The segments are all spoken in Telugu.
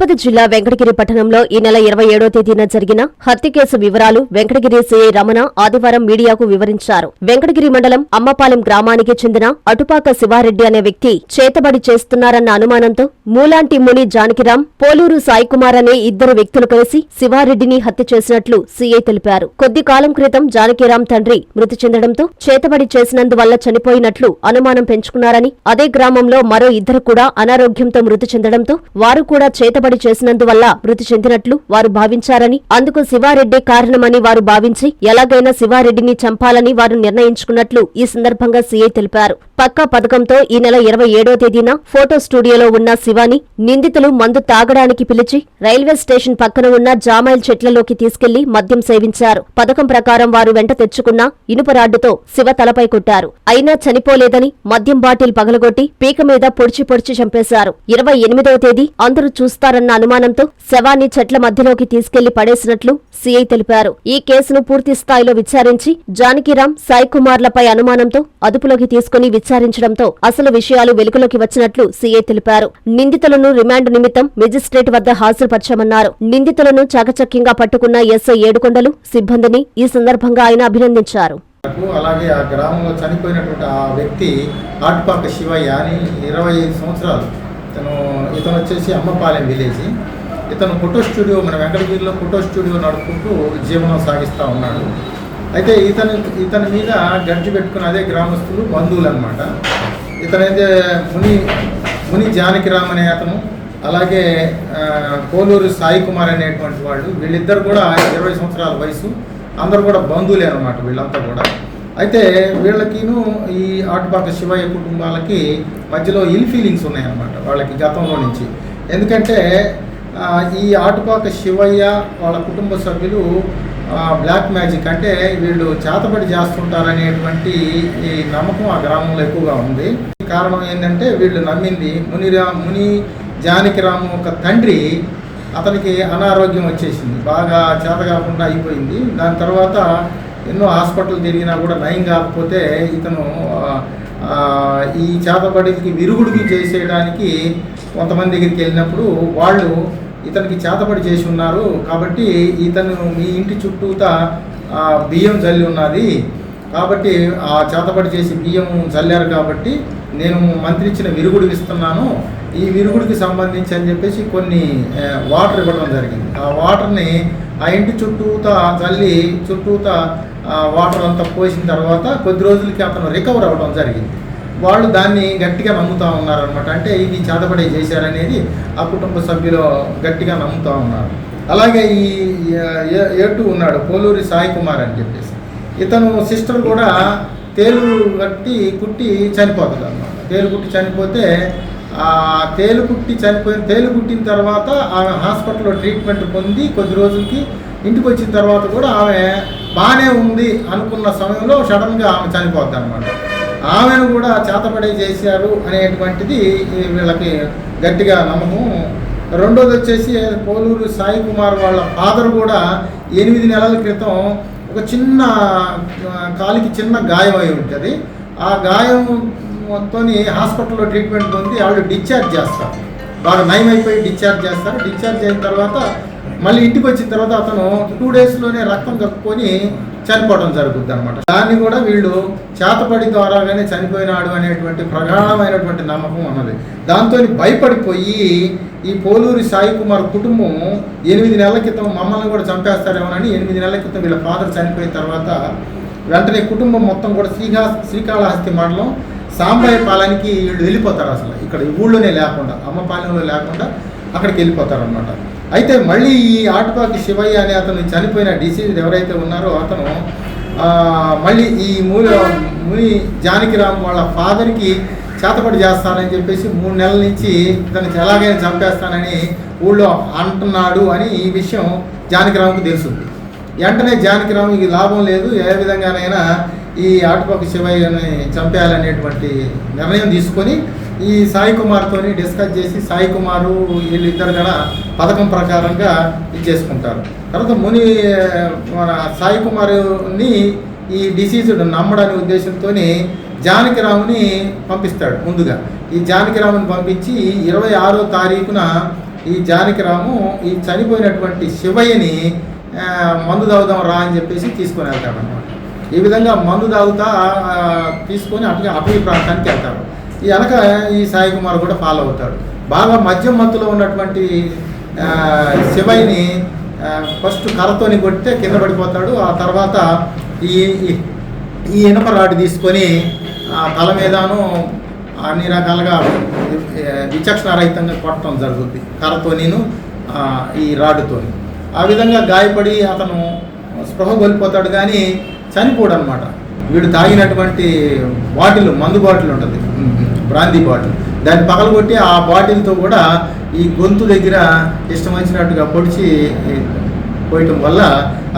తిరుపతి జిల్లా వెంకటగిరి పట్టణంలో ఈ నెల ఇరవై ఏడో తేదీన జరిగిన హత్య కేసు వివరాలు వెంకటగిరి సీఐ రమణ ఆదివారం మీడియాకు వివరించారు. వెంకటగిరి మండలం అమ్మపాలెం గ్రామానికి చెందిన అటుపాక శివారెడ్డి అనే వ్యక్తి చేతబడి చేస్తున్నారన్న అనుమానంతో మూలాంటి ముని జానకిరాం పోలూరు సాయికుమార్ అనే ఇద్దరు వ్యక్తులు కలిసి శివారెడ్డిని హత్య చేసినట్లు సీఐ తెలిపారు. కొద్ది కాలం క్రితం జానకిరాం తండ్రి మృతి చెందడంతో చేతబడి చేసినందువల్ల చనిపోయినట్లు అనుమానం పెంచుకున్నారని అదే గ్రామంలో మరో ఇద్దరు కూడా అనారోగ్యంతో మృతి చెందడంతో వారు కూడా చేతబడి చేసినందువల్ల మృతి చెందినట్లు వారు భావించారని అందుకు శివారెడ్డే కారణమని వారు భావించి ఎలాగైనా శివారెడ్డిని చంపాలని వారు నిర్ణయించుకున్నట్లు ఈ సందర్భంగా సీఐ తెలిపారు. పక్కా పథకంతో ఈ నెల ఇరవై ఏడో తేదీన ఫోటో స్టూడియోలో ఉన్న శివాని నిందితులు మందు తాగడానికి పిలిచి రైల్వే స్టేషన్ పక్కన ఉన్న జామైల్ చెట్లలోకి తీసుకెళ్ళి మద్యం సేవించారు. పథకం ప్రకారం వారు వెంట తెచ్చుకున్న ఇనుప రాడ్డుతో శివ తలపై కొట్టారు. అయినా చనిపోలేదని మద్యం బాటిల్ పగలగొట్టి పీక మీద పొడిచి పొడిచి చంపేశారు. ఇరవై ఎనిమిదవ తేదీ అందరూ చూస్తారన్న అనుమానంతో శవాన్ని చెట్ల మధ్యలోకి తీసుకెళ్ళి పడేసినట్లు సీఐ తెలిపారు. ఈ కేసును పూర్తి స్థాయిలో విచారించి జానకిరామ్ సాయి కుమార్లపై అనుమానంతో అదుపులోకి తీసుకుని విచారించడంతో అసలు విషయాలు వెలుగులోకి వచ్చినట్లు సీఐ తెలిపారు. నిందితులను రిమాండ్ నిమిత్తం మెజిస్ట్రేట్ వద్ద హాజరుపరచామన్నారు. నిందితులను చాకచక్యంగా పట్టుకున్న ఎస్ఐ ఏడుకొండలు సిబ్బందిని ఈ సందర్భంగా ఆయన అభినందించారు. అలాగే ఆ గ్రామంలో చనిపోయినటువంటి ఆ వ్యక్తి ఆట్పాక శివయ్య అని ఇరవై సంవత్సరాలు తను ఇతను వచ్చేసి అమ్మపాలెం విలేజ్. ఇతను ఫోటో స్టూడియో మన వెంకటగిరిలో ఫోటో స్టూడియో నడుపుకుంటూ జీవనం సాగిస్తూ ఉన్నాడు. అయితే ఇతను ఇతని మీద గడ్జి పెట్టుకున్న అదే గ్రామస్తులు బంధువులు అనమాట ఇతనైతే ముని ముని జానకిరామ్ అనే అతను అలాగే కోలూరు సాయి కుమార్ అనేటువంటి వాళ్ళు వీళ్ళిద్దరు కూడా ఇరవై సంవత్సరాల వయసు. అందరూ కూడా బంధువులే అనమాట వీళ్ళంతా కూడా. అయితే వీళ్ళకిను ఈ ఆటుపాక శివయ్య కుటుంబాలకి మధ్యలో ఇల్ ఫీలింగ్స్ ఉన్నాయన్నమాట వాళ్ళకి గతంలో నుంచి. ఎందుకంటే ఈ ఆటుపాక శివయ్య వాళ్ళ కుటుంబ సభ్యులు బ్లాక్ మ్యాజిక్ అంటే వీళ్ళు చేతబడి చేస్తుంటారనేటువంటి ఈ నమ్మకం ఆ గ్రామంలో ఎక్కువగా ఉంది. కారణం ఏంటంటే వీళ్ళు నమ్మింది మునిరా ముని జానకిరాము ఒక తండ్రి అతనికి అనారోగ్యం వచ్చేసింది. బాగా చేత కాకుండా అయిపోయింది. దాని తర్వాత ఎన్నో హాస్పిటల్ తిరిగినా కూడా నయం కాకపోతే ఇతను ఈ చేతబడికి విరుగుడికి చేసేయడానికి కొంతమంది దగ్గరికి వెళ్ళినప్పుడు వాళ్ళు ఇతనికి చేతబడి చేసి ఉన్నారు కాబట్టి ఇతను మీ ఇంటి చుట్టూత బియ్యం చల్లి ఉన్నది. కాబట్టి ఆ చేతబడి చేసి బియ్యం చల్లారు కాబట్టి నేను మంత్రించిన విరుగుడు ఇస్తున్నాను. ఈ విరుగుడికి సంబంధించి అని చెప్పేసి కొన్ని వాటర్ ఇవ్వడం జరిగింది. ఆ వాటర్ని ఆ ఇంటి చుట్టూత చల్లి చుట్టూత వాటర్ అంతా పోసిన తర్వాత కొద్ది రోజులకి అతను రికవర్ అవ్వడం జరిగింది. వాళ్ళు దాన్ని గట్టిగా నమ్ముతూ ఉన్నారనమాట అంటే ఇది చేతబడి చేశారనేది ఆ కుటుంబ సభ్యులు గట్టిగా నమ్ముతూ ఉన్నారు. అలాగే ఈ ఏ- ఏటు ఉన్నాడు పోలూరి సాయి కుమార్ అని చెప్పేసి. ఇతను సిస్టర్ కూడా తేలు కట్టి కుట్టి చనిపోతుంది అనమాట తేలు కుట్టి చనిపోతే తేలు కుట్టి చనిపోయిన తేలు కుట్టిన తర్వాత ఆమె హాస్పిటల్లో ట్రీట్మెంట్ పొంది కొద్ది రోజులకి ఇంటికి వచ్చిన తర్వాత కూడా ఆమె బాగానే ఉంది అనుకున్న సమయంలో సడన్గా ఆమె చనిపోద్ది అనమాట ఆమెను కూడా చేతపడే చేశారు అనేటువంటిది వీళ్ళకి గట్టిగా నమ్మకం రెండోది వచ్చేసి పోలూరు సాయి కుమార్ వాళ్ళ ఫాదర్ కూడా ఎనిమిది నెలల క్రితం ఒక చిన్న కాలికి చిన్న గాయం అయి ఉంటుంది. ఆ గాయం మొత్తం హాస్పిటల్లో ట్రీట్మెంట్ పొంది వాళ్ళు డిశ్చార్జ్ చేస్తారు. బాగా నయం అయిపోయి డిశ్చార్జ్ చేస్తారు. డిశ్చార్జ్ అయిన తర్వాత మళ్ళీ ఇంటికి వచ్చిన తర్వాత అతను టూ డేస్లోనే రక్తం కక్కుకొని చనిపోవడం జరుగుద్ది అనమాట దాన్ని కూడా వీళ్ళు చేతపడి ద్వారాగానే చనిపోయినాడు అనేటువంటి ప్రగాఢమైనటువంటి నమ్మకం ఉన్నది. దాంతో భయపడిపోయి ఈ పోలూరి సాయి కుమార్ కుటుంబం ఎనిమిది నెలల క్రితం మమ్మల్ని కూడా చంపేస్తారేమోనని ఎనిమిది నెలల క్రితం వీళ్ళ ఫాదర్ చనిపోయిన తర్వాత వెంటనే కుటుంబం మొత్తం కూడా శ్రీకా శ్రీకాళహస్తి మండలం సాంబయ్య పాలనకి వీళ్ళు వెళ్ళిపోతారు అసలు. ఇక్కడ ఊళ్ళోనే లేకుండా అమ్మపాలెంలో లేకుండా అక్కడికి వెళ్ళిపోతారు అనమాట అయితే మళ్ళీ ఈ ఆటుపాకి శివయ్య అనే అతను చనిపోయిన డిసీజ్ ఎవరైతే ఉన్నారో అతను మళ్ళీ ఈ మూల ముని జానకిరామ్ వాళ్ళ ఫాదర్కి చేతపడి చేస్తానని చెప్పేసి మూడు నెలల నుంచి ఇతను ఎలాగైనా చంపేస్తానని ఊళ్ళో అంటున్నాడు అని ఈ విషయం జానకిరామ్కి తెలుసు వెంటనే జానకిరామ్ ఇది లాభం లేదు ఏ విధంగానైనా ఈ ఆటుపక్క శివయ్యని చంపేయాలనేటువంటి నిర్ణయం తీసుకొని ఈ సాయి కుమార్తో డిస్కస్ చేసి సాయి కుమారు వీళ్ళిద్దరు కూడా పథకం ప్రకారంగా ఇది చేసుకుంటారు. తర్వాత ముని మన సాయి కుమారుని ఈ డిసీజుడు నమ్మడనే ఉద్దేశంతో జానకిరాముని పంపిస్తాడు ముందుగా. ఈ జానకిరాముని పంపించి ఇరవై ఆరో తారీఖున ఈ జానకిరాము ఈ చనిపోయినటువంటి శివయ్యని మందు తాగుదాం రా అని చెప్పేసి తీసుకుని వెళ్తాడు అనమాట ఈ విధంగా మందు తాగుతా తీసుకొని అటు అటవీ ప్రాంతానికి వెళ్తారు. ఈ వెనక ఈ సాయి కుమార్ కూడా ఫాలో అవుతాడు. బాగా మద్యం మత్తులో ఉన్నటువంటి ఆ, శివయ్యని ఫస్ట్ కర్రతోని కొడితే కింద పడిపోతాడు. ఆ తర్వాత ఈ ఈ- ఇనుప ఇనప రాడ్ తీసుకొని ఆ తల మీదను అన్ని రకాలుగా విచక్షణారహితంగా కొట్టడం జరుగుతుంది కర్రతో నేను ఈ రాడుతో ఆ విధంగా గాయపడి అతను స్పృహ కోల్పోతాడు. కానీ చనిపోడు అనమాట వీడు తాగినటువంటి బాటిల్ మందు బాటిల్ ఉంటుంది. Brandy bottle. దాన్ని పగలగొట్టి ఆ బాటిల్తో కూడా ఈ గొంతు దగ్గర ఇష్టం వచ్చినట్టుగా పొడిచి పోయటం వల్ల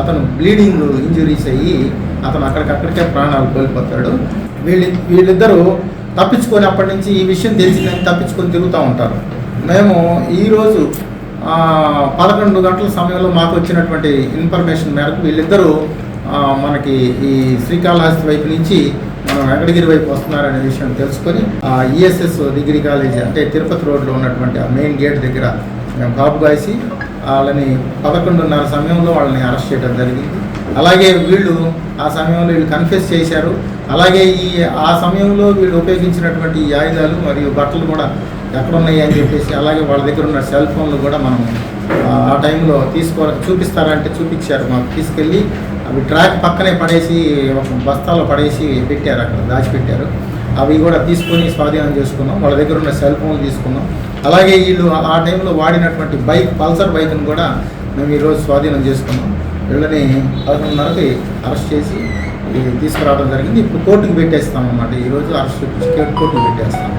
అతను బ్లీడింగ్ ఇంజురీస్ అయ్యి అతను అక్కడికక్కడికే ప్రాణాలు కోల్పోతాడు. వీళ్ళి వీళ్ళిద్దరూ తప్పించుకొని అప్పటి నుంచి ఈ విషయం తెలిసిందని తప్పించుకొని తిరుగుతూ ఉంటారు. మేము ఈరోజు పదకొండు గంటల సమయంలో మాకు వచ్చినటువంటి ఇన్ఫర్మేషన్ మేరకు వీళ్ళిద్దరూ మనకి ఈ శ్రీకాళహస్తి వైపు నుంచి మనం వెంకటగిరి వైపు వస్తున్నారనే విషయం తెలుసుకొని ఆ ఈఎస్ఎస్ డిగ్రీ కాలేజ్ అంటే తిరుపతి రోడ్లో ఉన్నటువంటి ఆ మెయిన్ గేట్ దగ్గర మేము కాపు కాసి వాళ్ళని పదకొండున్నర సమయంలో వాళ్ళని అరెస్ట్ చేయడం జరిగింది. అలాగే వీళ్ళు ఆ సమయంలో వీళ్ళు కన్ఫెస్ చేశారు. అలాగే ఈ ఆ సమయంలో వీళ్ళు ఉపయోగించినటువంటి ఈ ఆయుధాలు మరియు బట్టలు కూడా ఎక్కడ ఉన్నాయి అని చెప్పేసి అలాగే వాళ్ళ దగ్గర ఉన్న సెల్ ఫోన్లు కూడా మనం ఆ ఆ టైంలో తీసుకో చూపిస్తారంటే చూపించారు మాకు. తీసుకెళ్ళి అవి ట్రాక్ పక్కనే పడేసి ఒక బస్తాలో పడేసి పెట్టారు అక్కడ దాచిపెట్టారు. అవి కూడా తీసుకొని స్వాధీనం చేసుకున్నాం. వాళ్ళ దగ్గర ఉన్న సెల్ ఫోన్ తీసుకున్నాం. అలాగే వీళ్ళు ఆ- టైంలో వాడినటువంటి బైక్ పల్సర్ బైక్ను కూడా మేము ఈరోజు స్వాధీనం చేసుకున్నాం. వీళ్ళని పదకొండున్నరకి అరెస్ట్ చేసి తీసుకురావడం జరిగింది. ఇప్పుడు కోర్టుకు పెట్టేస్తాం అన్నమాట ఈరోజు అరెస్ట్ కోర్టుకు పెట్టేస్తాం.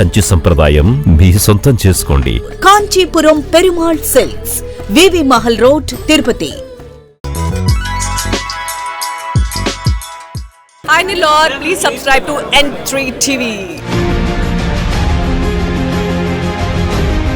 కంచి సంప్రదాయం మీ సొంతం చేసుకోండి. Kanchipuram Perumal silks VV Mahal road Tirupati. Hi Nilor, please subscribe to N3 TV.